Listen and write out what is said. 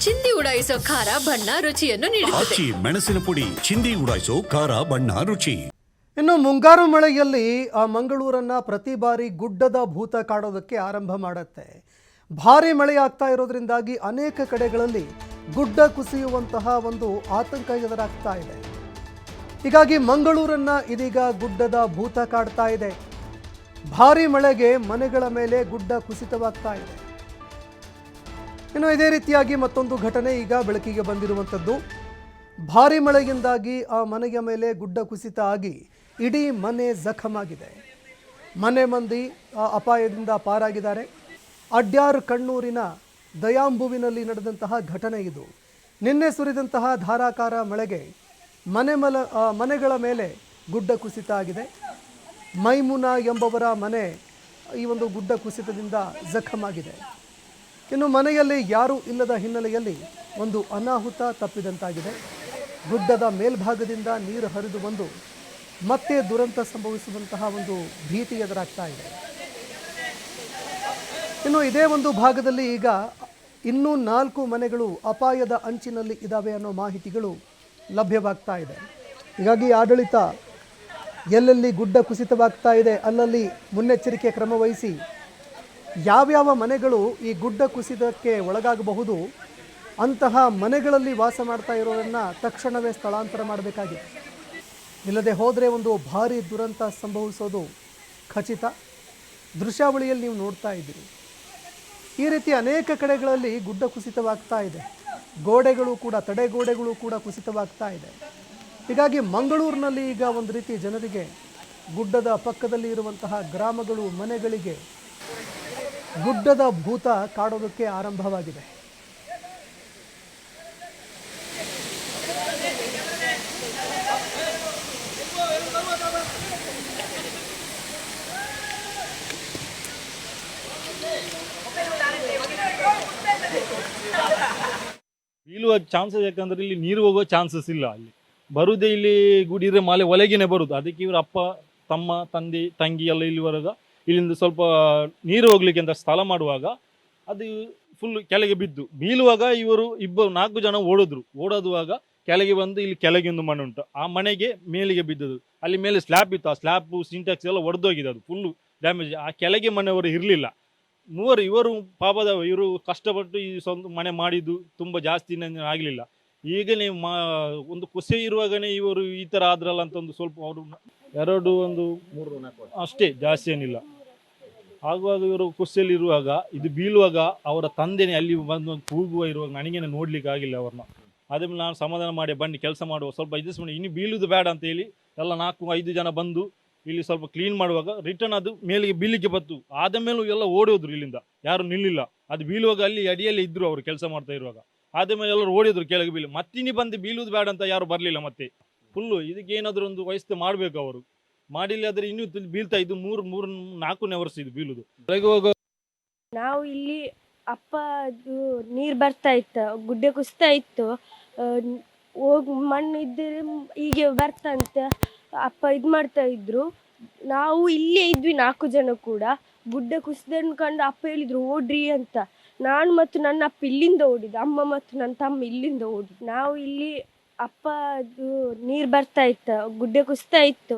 ಚಿಂದಿ ಉಡಾಯಿಸೋ ಖಾರ ಬಣ್ಣ ರುಚಿಯನ್ನು ನೀಡುತ್ತದೆ. ಆಚಿ ಮೆಣಸಿನ ಪುಡಿ ಚಿಂದಿ ಉಡಾಯಿಸೋ ಖಾರ ಬಣ್ಣ ರುಚಿ. ಇನ್ನು ಮುಂಗಾರು ಮಳೆಯಲ್ಲಿ ಆ ಮಂಗಳೂರನ್ನ ಪ್ರತಿ ಬಾರಿ ಗುಡ್ಡದ ಭೂತ ಕಾಡೋದಕ್ಕೆ ಆರಂಭ ಮಾಡುತ್ತೆ. ಭಾರಿ ಮಳೆ ಆಗ್ತಾ ಇರೋದ್ರಿಂದಾಗಿ ಅನೇಕ ಕಡೆಗಳಲ್ಲಿ ಗುಡ್ಡ ಕುಸಿಯುವಂತಹ ಒಂದು ಆತಂಕ ಎದುರಾಗ್ತಾ ಇದೆ. ಹೀಗಾಗಿ ಮಂಗಳೂರನ್ನ ಇದೀಗ ಗುಡ್ಡದ ಭೂತ ಕಾಡ್ತಾ ಇದೆ. ಭಾರಿ ಮಳೆಗೆ ಮನೆಗಳ ಮೇಲೆ ಗುಡ್ಡ ಕುಸಿತವಾಗ್ತಾ ಇದೆ. ಇನ್ನು ಇದೇ ರೀತಿಯಾಗಿ ಮತ್ತೊಂದು ಘಟನೆ ಈಗ ಬೆಳಕಿಗೆ ಬಂದಿರುವಂಥದ್ದು. ಭಾರಿ ಮಳೆಯಿಂದಾಗಿ ಆ ಮನೆಯ ಮೇಲೆ ಗುಡ್ಡ ಕುಸಿತ ಆಗಿ ಇಡೀ ಮನೆ ಜಖಮಾಗಿದೆ ಮನೆ ಮಂದಿ ಆ ಅಪಾಯದಿಂದ ಪಾರಾಗಿದ್ದಾರೆ. ಅಡ್ಯಾರ್ ಕಣ್ಣೂರಿನ ದಯಾಂಬುವಿನಲ್ಲಿ ನಡೆದಂತಹ ಘಟನೆ ಇದು. ನಿನ್ನೆ ಸುರಿದಂತಹ ಧಾರಾಕಾರ ಮಳೆಗೆ ಮನೆ ಮಲ ಮನೆಗಳ ಮೇಲೆ ಗುಡ್ಡ ಕುಸಿತ ಆಗಿದೆ. ಮೈಮುನಾ ಎಂಬವರ ಮನೆ ಈ ಒಂದು ಗುಡ್ಡ ಕುಸಿತದಿಂದ ಜಖಮಾಗಿದೆ ಇನ್ನು ಮನೆಯಲ್ಲಿ ಯಾರೂ ಇಲ್ಲದ ಹಿನ್ನೆಲೆಯಲ್ಲಿ ಒಂದು ಅನಾಹುತ ತಪ್ಪಿದಂತಾಗಿದೆ. ಗುಡ್ಡದ ಮೇಲ್ಭಾಗದಿಂದ ನೀರು ಹರಿದು ಬಂದು ಮತ್ತೆ ದುರಂತ ಸಂಭವಿಸುವಂತಹ ಒಂದು ಭೀತಿ ಎದುರಾಗ್ತಾ ಇದೆ. ಇನ್ನು ಇದೇ ಒಂದು ಭಾಗದಲ್ಲಿ ಈಗ ಇನ್ನೂ ನಾಲ್ಕು ಮನೆಗಳು ಅಪಾಯದ ಅಂಚಿನಲ್ಲಿ ಇದ್ದಾವೆ ಅನ್ನೋ ಮಾಹಿತಿಗಳು ಲಭ್ಯವಾಗ್ತಾ ಇದೆ. ಹೀಗಾಗಿ ಆಡಳಿತ ಎಲ್ಲೆಲ್ಲಿ ಗುಡ್ಡ ಕುಸಿತವಾಗ್ತಾ ಇದೆ, ಅಲ್ಲಲ್ಲಿ ಮುನ್ನೆಚ್ಚರಿಕೆ ಕ್ರಮ ವಹಿಸಿ ಯಾವ್ಯಾವ ಮನೆಗಳು ಈ ಗುಡ್ಡ ಕುಸಿತಕ್ಕೆ ಒಳಗಾಗಬಹುದು, ಅಂತಹ ಮನೆಗಳಲ್ಲಿ ವಾಸ ಮಾಡ್ತಾ ಇರೋರನ್ನು ತಕ್ಷಣವೇ ಸ್ಥಳಾಂತರ ಮಾಡಬೇಕಾಗಿದೆ. ಇಲ್ಲದೆ ಹೋದರೆ ಒಂದು ಭಾರಿ ದುರಂತ ಸಂಭವಿಸೋದು ಖಚಿತ. ದೃಶ್ಯಾವಳಿಯಲ್ಲಿ ನೀವು ನೋಡ್ತಾ ಇದ್ದೀರಿ. ಈ ರೀತಿ ಅನೇಕ ಕಡೆಗಳಲ್ಲಿ ಗುಡ್ಡ ಕುಸಿತವಾಗ್ತಾ ಇದೆ. ಗೋಡೆಗಳು ಕೂಡ, ತಡೆಗೋಡೆಗಳು ಕೂಡ ಕುಸಿತವಾಗ್ತಾ ಇದೆ. ಹೀಗಾಗಿ ಮಂಗಳೂರಿನಲ್ಲಿ ಈಗ ಒಂದು ರೀತಿ ಜನರಿಗೆ ಗುಡ್ಡದ ಪಕ್ಕದಲ್ಲಿ ಇರುವಂತಹ ಗ್ರಾಮಗಳು, ಮನೆಗಳಿಗೆ ಗುಡ್ಡದ ಭೂತ ಕಾಡೋದಕ್ಕೆ ಆರಂಭವಾಗಿದೆ. ಬೀಳುವ ಚಾನ್ಸಸ್ ಯಾಕಂದ್ರೆ ಇಲ್ಲಿ ನೀರು ಹೋಗೋ ಚಾನ್ಸಸ್ ಇಲ್ಲ ಅಲ್ಲಿ. ಬರುದೇ ಇಲ್ಲಿ ಗುಡಿದ್ರೆ ಮಾಲೆ ಒಳಗೇನೆ ಬರುದು. ಅದಕ್ಕೆ ಇವ್ರ ಅಪ್ಪ, ತಮ್ಮ, ತಂದೆ, ತಂಗಿ ಎಲ್ಲ ಇಲ್ಲಿವರೆಗ ಇಲ್ಲಿಂದ ಸ್ವಲ್ಪ ನೀರು ಹೋಗ್ಲಿಕ್ಕೆ ಅಂತ ಸ್ಥಳ ಮಾಡುವಾಗ ಅದು ಫುಲ್ ಕೆಳಗೆ ಬಿದ್ದು ಬೀಳುವಾಗ ಇವರು ಇಬ್ಬರು ನಾಲ್ಕು ಜನ ಓಡಿದ್ರು. ಓಡೋದುವಾಗ ಕೆಳಗೆ ಬಂದು ಇಲ್ಲಿ ಕೆಳಗೆ ಒಂದು ಮನೆ ಉಂಟು. ಆ ಮನೆಗೆ ಮೇಲಿಗೆ ಬಿದ್ದದು ಅಲ್ಲಿ ಮೇಲೆ ಸ್ಲ್ಯಾಬ್ ಇತ್ತು. ಆ ಸ್ಲ್ಯಾಬ್ ಸಿಂಟ್ಯಾಕ್ಸ್ ಎಲ್ಲ ಒಡೆದೋಗಿದೆ ಅದು ಫುಲ್ಲು ಡ್ಯಾಮೇಜ್ ಆ ಕೆಳಗೆ ಮನೆಯವರು ಇರಲಿಲ್ಲ. ಮೂವರು ಇವರು ಪಾಪದ ಇವರು ಕಷ್ಟಪಟ್ಟು ಈ ಸ್ವಂತ ಮನೆ ಮಾಡಿದ್ದು ತುಂಬ ಜಾಸ್ತಿ ಆಗಲಿಲ್ಲ. ಈಗಲೇ ಮಾ ಒಂದು ಕುಸೆ ಇರುವಾಗನೇ ಇವರು ಈ ಥರ ಆದ್ರಲ್ಲ ಅಂತ ಒಂದು ಸ್ವಲ್ಪ ಅವರು ಎರಡು ಒಂದು ಮೂರು ಅಷ್ಟೇ ಜಾಸ್ತಿ ಏನಿಲ್ಲ. ಆಗುವಾಗ ಇವರು ಕುಸ್ಸೆಯಲ್ಲಿ ಇರುವಾಗ, ಇದು ಬೀಳುವಾಗ ಅವರ ತಂದೆನೇ ಅಲ್ಲಿ ಬಂದು ಕೂಗುವ ಇರುವಾಗ ನನಗೇನೆ ನೋಡ್ಲಿಕ್ಕೆ ಆಗಿಲ್ಲ ಅವ್ರನ್ನ. ಅದೇ ನಾನು ಸಮಾಧಾನ ಮಾಡಿ, ಬನ್ನಿ, ಕೆಲಸ ಮಾಡುವ. ಸ್ವಲ್ಪ ಇದು ಮಾಡಿ ಇನ್ನು ಬೀಳುದು ಬೇಡ ಅಂತ ಹೇಳಿ ಎಲ್ಲ ನಾಲ್ಕು, ಐದು ಜನ ಬಂದು ಇಲ್ಲಿ ಸ್ವಲ್ಪ ಕ್ಲೀನ್ ಮಾಡುವಾಗ ರಿಟರ್ನ್ ಅದು ಮೇಲಿಗೆ ಬೀಳಿಗೆ ಬತ್ತು. ಆದ ಮೇಲೂ ಎಲ್ಲ ಓಡೋದ್ರು ಇಲ್ಲಿಂದ. ಯಾರು ನಿಲ್ಲಿಲ್ಲ. ಅದು ಬೀಳುವಾಗ ಅಲ್ಲಿ ಅಡಿಯಲ್ಲಿ ಇದ್ರು ಅವರು ಕೆಲಸ ಮಾಡ್ತಾ ಇರುವಾಗ. ಆದ ಮೇಲೆ ಎಲ್ಲರೂ ಓಡಿದ್ರು ಕೆಳಗೆ ಬೀಳಿ ಮತ್ತಿನಿ ಬಂದು ಬೀಳುದು ಬೇಡ ಅಂತ ಯಾರು ಬರಲಿಲ್ಲ ಮತ್ತೆ. ಫುಲ್ಲು ಇದಕ್ಕೆ ಏನಾದರೂ ಒಂದು ವ್ಯವಸ್ಥೆ ಮಾಡಬೇಕು ಅವರು. ಮಾಡಿಲ್ಲ ಆದ್ರೆ ಇನ್ನೂ ತಿ- ಬೀಳ್ತಾ ಇದು ಮೂರ್ ಮೂರ್ ನಾಲ್ಕನೇ ವರ್ಷ ಇದು ಬೀಳುದು. ಹೋಗೋ ನಾವು ಇಲ್ಲಿ ಅಪ್ಪ ಅದು ನೀರು ಬರ್ತಾ ಇತ್ತು ಗುಡ್ಡೆ ಕುಸ್ತಾ ಇತ್ತು. ಹೋಗಿ ಮಣ್ಣು ಇದ್ದರೆ ಹೀಗೆ ಬರ್ತಂತ. ಅಪ್ಪ ಇದು ಮಾಡ್ತಾ ಇದ್ರು. ನಾವು ಇಲ್ಲೇ ಇದ್ವಿ ನಾಲ್ಕು ಜನ ಕೂಡ. ಗುಡ್ಡೆ ಕುಸಿದನ್ನು ಕಂಡು ಅಪ್ಪ ಹೇಳಿದ್ರು ಓಡ್ರಿ ಅಂತ. ನಾನು ಮತ್ತು ನನ್ನ ಅಪ್ಪ ಇಲ್ಲಿಂದ ಓಡಿದ್ದು ಅಮ್ಮ ಮತ್ತು ನನ್ನ ತಮ್ಮ ಇಲ್ಲಿಂದ ಓಡಿದ್ದು. ನಾವು ಇಲ್ಲಿ ಅಪ್ಪ ಅದು ನೀರು ಬರ್ತಾ ಇತ್ತು ಗುಡ್ಡೆ ಕುಸ್ತಾ ಇತ್ತು.